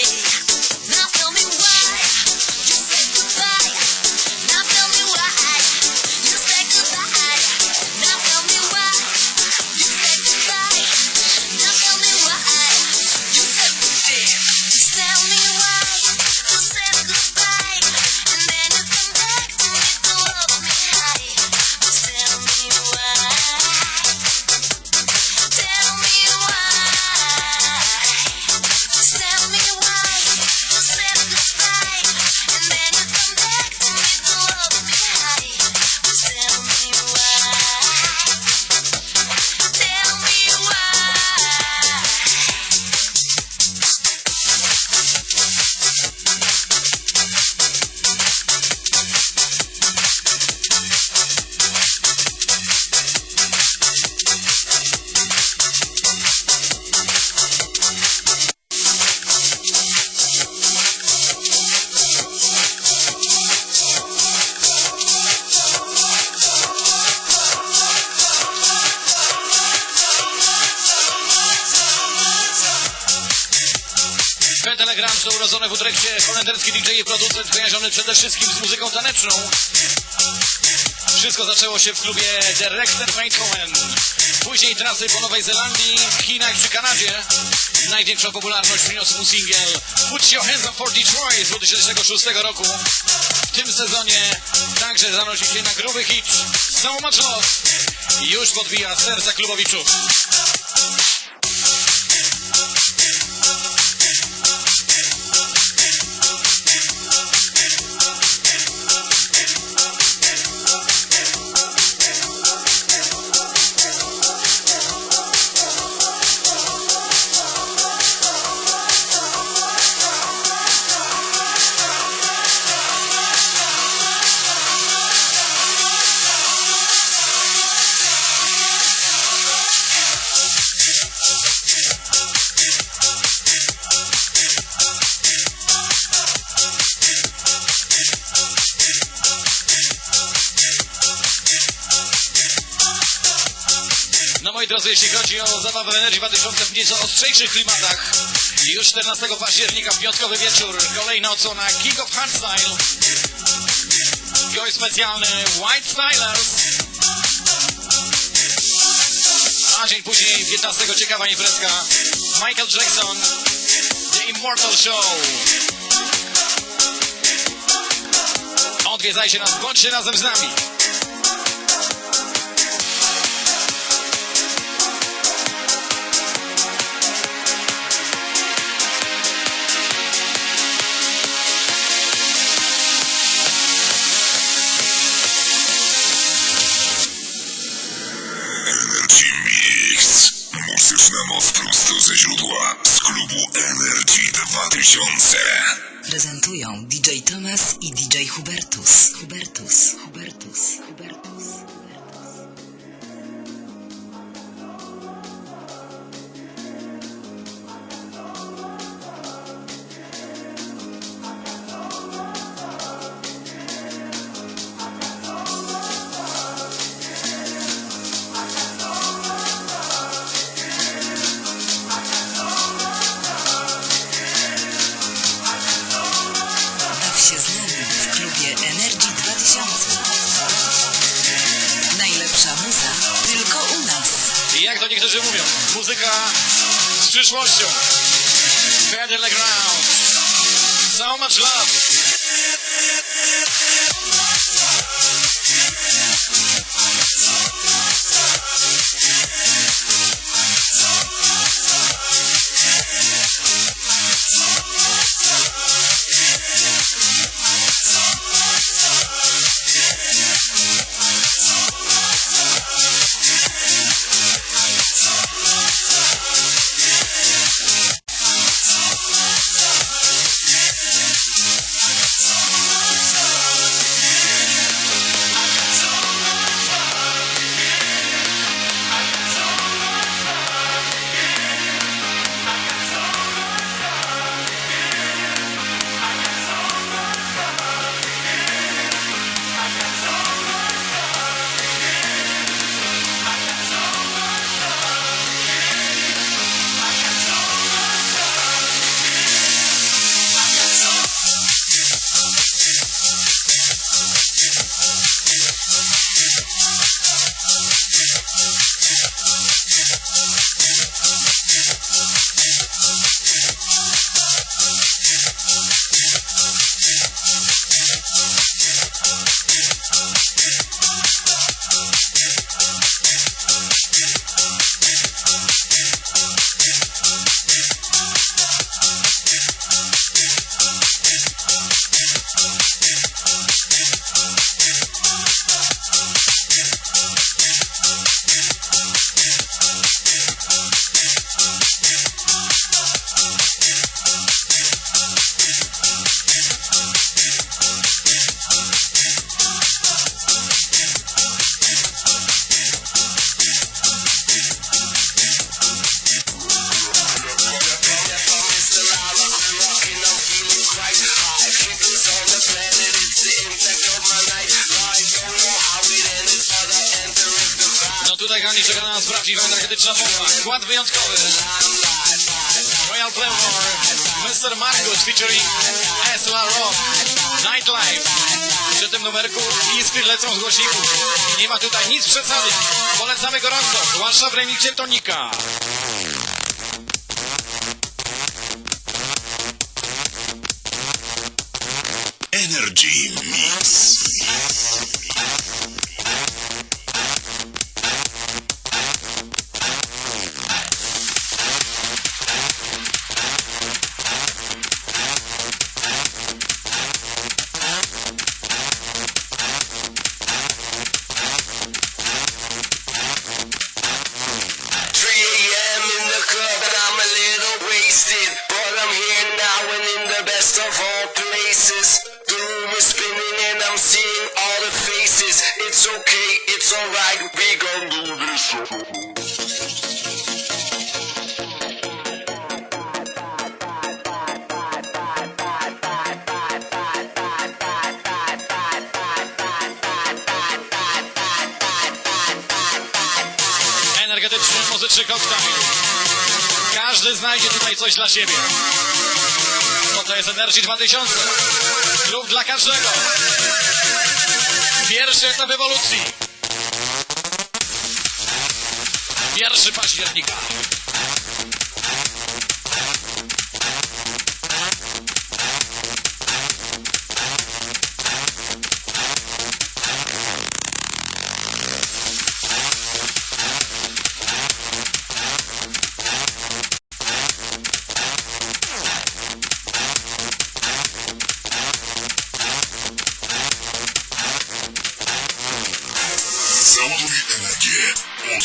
you. Telegram to urodzony w Utrechcie holenderski DJ i producent kojarzony przede wszystkim z muzyką taneczną. Wszystko zaczęło się w klubie Director Beethoven. Później trasy po Nowej Zelandii, Chinach czy Kanadzie. Największą popularność przyniósł mu singiel Put Your Hands Up for Detroit z 2006 roku. W tym sezonie także zanosił się na gruby hit So Much Love. Już podbija serca klubowiczów. Drodzy, jeśli chodzi o zabawę w Energii 2000 w nieco ostrzejszych klimatach, już 14 października w piątkowy wieczór kolejna odsłona King of Hardstyle. Gość specjalny White Stylers. A dzień później, 15 ciekawa imprezka Michael Jackson The Immortal Show. Odwiedzajcie nas, bądźcie razem z nami. 2000. Prezentują DJ Tomas i DJ. Hubertus, Hubertus, Hubertus. To niektórzy mówią, muzyka z przyszłością. Federal Ground. So much love. Tutaj kochani czeka na nas prawdziwa energetyczna bomba. Skład wyjątkowy. Royal Flavor, Mr. Marcus featuring Esla Rock, Nightlife. Przy tym numerku iskry lecą z głośników. Nie ma tutaj nic przesady. Polecamy gorąco, zwłaszcza w remikcie Tonika. Energy Mix. It's okay, it's alright, we gon' do this. Energetyczny muzyczny koktajl. Każdy znajdzie tutaj coś dla siebie. Bo to jest Energy 2000. Klub dla każdego. Pierwszy etap ewolucji. Pierwszy października.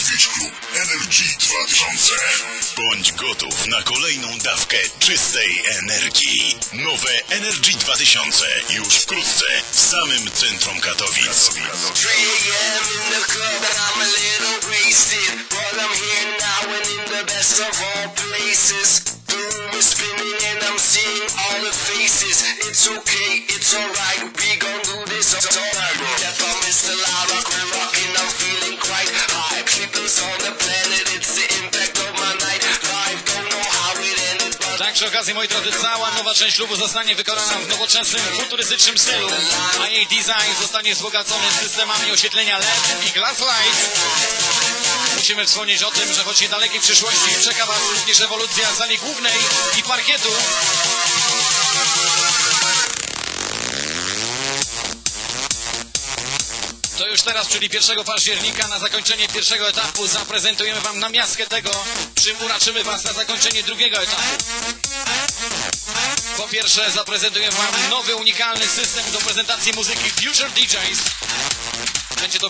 Klub Energy 2000. Bądź gotów na kolejną dawkę czystej energii. Nowe Energy 2000 już wkrótce w samym centrum Katowic. 3 all room is spinning and I'm seeing all the faces. It's okay, it's alright, we gon' do this alright. Yep, I'm feeling quite high. On the planet, it's the impact of my night. Life, don't know how it ended, but Tak, przy okazji, moi drodzy, cała nowa część klubu zostanie wykonana w nowoczesnym, futurystycznym stylu, a jej design zostanie wzbogacony systemami oświetlenia LED i glass light. Musimy wspomnieć o tym, że choć niedalekiej przyszłości czeka Was również ewolucja sali głównej i parkietu. To już teraz, czyli 1 października, na zakończenie pierwszego etapu zaprezentujemy Wam namiastkę tego, czym uraczymy Was na zakończenie drugiego etapu. Po pierwsze, zaprezentujemy Wam nowy, unikalny system do prezentacji muzyki Future DJs. Będzie to